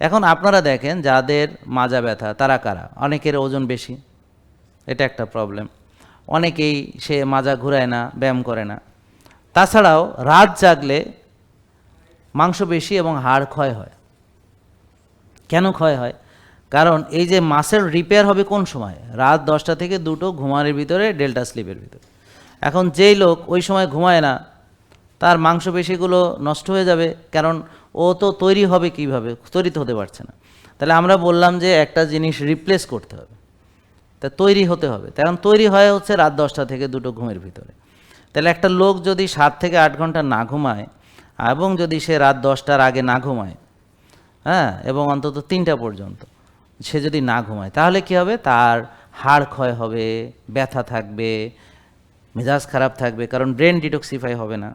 এখন আপনারা দেখেন যাদের মাজা ব্যথা, তারা কারা? অনেকের ওজন বেশি। এটা একটা প্রবলেম অনেকেই সে মাজা ঘুরায় না, ব্যায়াম করে না। তাছাড়াও রাত জাগলে মাংস বেশি এবং হাড় ক্ষয় হয়। কেন ক্ষয় হয়? কারণ এই যে মাসেল রিপেয়ার হবে কোন সময়? রাত দশটা থেকে দুটো ঘুমানোর ভিতরে ডেল্টা স্লিপের ভিতরে। এখন যেই লোক ওই সময় ঘুমায় না, তার মাংসপেশিগুলো নষ্ট হয়ে যাবে। কারণ ও তো তৈরি হবে কীভাবে? তৈরি হতে পারছে না। তাহলে আমরা বললাম যে একটা জিনিস রিপ্লেস করতে হবে। তা তৈরি হতে হবে। কারণ তৈরি হয় হচ্ছে রাত দশটা থেকে দুটো ঘুমের ভিতরে। তাহলে একটা লোক যদি সাত থেকে আট ঘণ্টা না ঘুমায়, এবং যদি সে রাত দশটার আগে না ঘুমায় হ্যাঁ এবং অন্তত তিনটা পর্যন্ত সে যদি না ঘুমায়, তাহলে কি হবে? তার হাড় ক্ষয় হবে, ব্যথা থাকবে, মেজাজ খারাপ থাকবে, কারণ ব্রেন ডিটক্সিফাই হবে না।